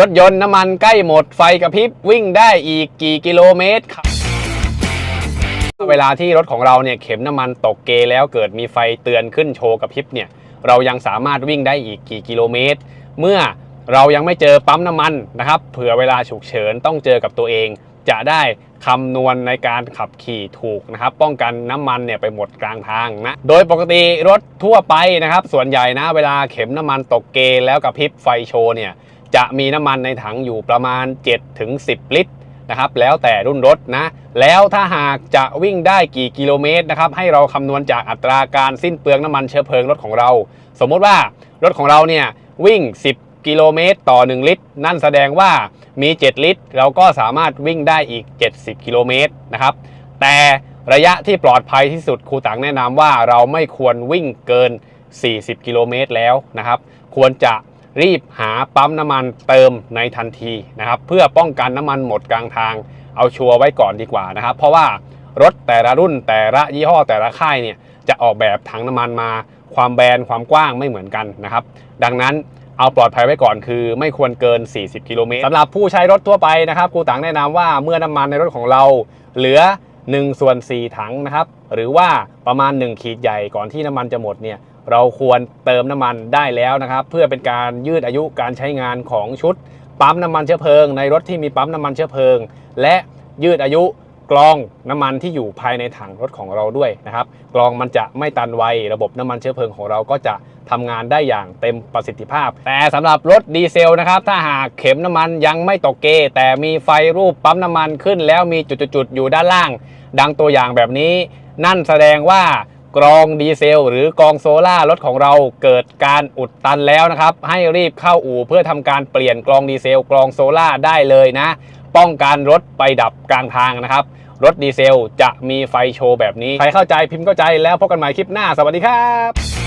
รถยนต์น้ำมันใกล้หมดไฟกระพริบวิ่งได้อีกกี่กิโลเมตรครับเวลาที่รถของเราเนี่ยเข็มน้ำมันตกเกแล้วเกิดมีไฟเตือนขึ้นโชว์กระพริบเนี่ยเรายังสามารถวิ่งได้อีกกี่กิโลเมตร เมื่อเรายังไม่เจอปั๊มน้ำมันนะครับเผื่อเวลาฉุกเฉินต้องเจอกับตัวเอง จะได้คำนวณในการขับขี่ถูกนะครับ ป้องกันน้ำมันเนี่ยไปหมดกลางทางนะ โดยปกติรถทั่วไปนะครับ ส่วนใหญ่นะเวลาเข็มน้ำมันตกเกแล้วกระพริบไฟโชว์เนี่ยจะมีน้ำมันในถังอยู่ประมาณ7-10ถึง10 ลิตรนะครับแล้วแต่รุ่นรถนะ แล้วถ้าหากจะวิ่งได้กี่กิโลเมตรนะครับให้เราคำนวณจากอัตราการสิ้นเปลืองน้ำมันเชื้อเพลิงรถของเรา สมมติว่ารถของเราเนี่ยวิ่ง 10 กิโลเมตรต่อ 1 ลิตร นั่นแสดงว่ามี 7 ลิตร เราก็สามารถวิ่งได้อีก 70 กิโลเมตรนะครับ แต่ระยะที่ปลอดภัยที่สุดครูตังแนะนำว่าเราไม่ควรวิ่งเกิน 40 กิโลเมตรแล้วนะครับ ควรจะรีบหาปั๊มน้ำมันเติมในทันทีนะครับ เพื่อป้องกันน้ำมันหมดกลางทาง เอาชัวร์ไว้ก่อนดีกว่านะครับ เพราะว่ารถแต่ละรุ่นแต่ละยี่ห้อแต่ละค่ายเนี่ยจะออกแบบถังน้ำมันมา ความแบนความกว้างไม่เหมือนกันนะครับ ดังนั้น เอาปลอดภัยไว้ก่อนคือ ไม่ควรเกิน 40 กิโลเมตรสำหรับผู้ใช้รถทั่วไปนะครับครูตังแนะนำว่าเมื่อน้ำมันในรถของเราเหลือ1ส่วน4ถังนะครับ หรือว่าประมาณ 1 ขีดใหญ่ก่อนที่น้ำมันจะหมดเนี่ยเราควรเติมน้ำมันได้แล้วนะครับ เพื่อเป็นการยืดอายุการใช้งานของชุดปั๊มน้ำมันเชื้อเพลิง ในรถที่มีปั๊มน้ำมันเชื้อเพลิง และยืดอายุ กรองน้ำมันที่อยู่ภายในถังรถของเราด้วยนะครับกรองมันจะไม่ตันไวระบบน้ำมันเชื้อเพลิงของเราก็จะทำงานได้อย่างเต็มประสิทธิภาพ แต่สำหรับรถดีเซลนะครับ ถ้าหากเข็มน้ำมันยังไม่ตกเก แต่มีไฟรูปปั๊มน้ำมันขึ้น แล้วมีจุดๆอยู่ด้านล่าง ดังตัวอย่างแบบนี้ นั่นแสดงว่ากรองดีเซล หรือกรองโซล่ารถของเราเกิดการอุดตันแล้วนะครับ ให้รีบเข้าอู่เพื่อทำการเปลี่ยนกรองดีเซล กรองโซล่าได้เลยนะ ป้องกันรถไปดับกลางทางนะครับ รถดีเซลจะมีไฟโชว์แบบนี้ ใครเข้าใจพิมพ์เข้าใจแล้วพบกันใหม่คลิปหน้า สวัสดีครับ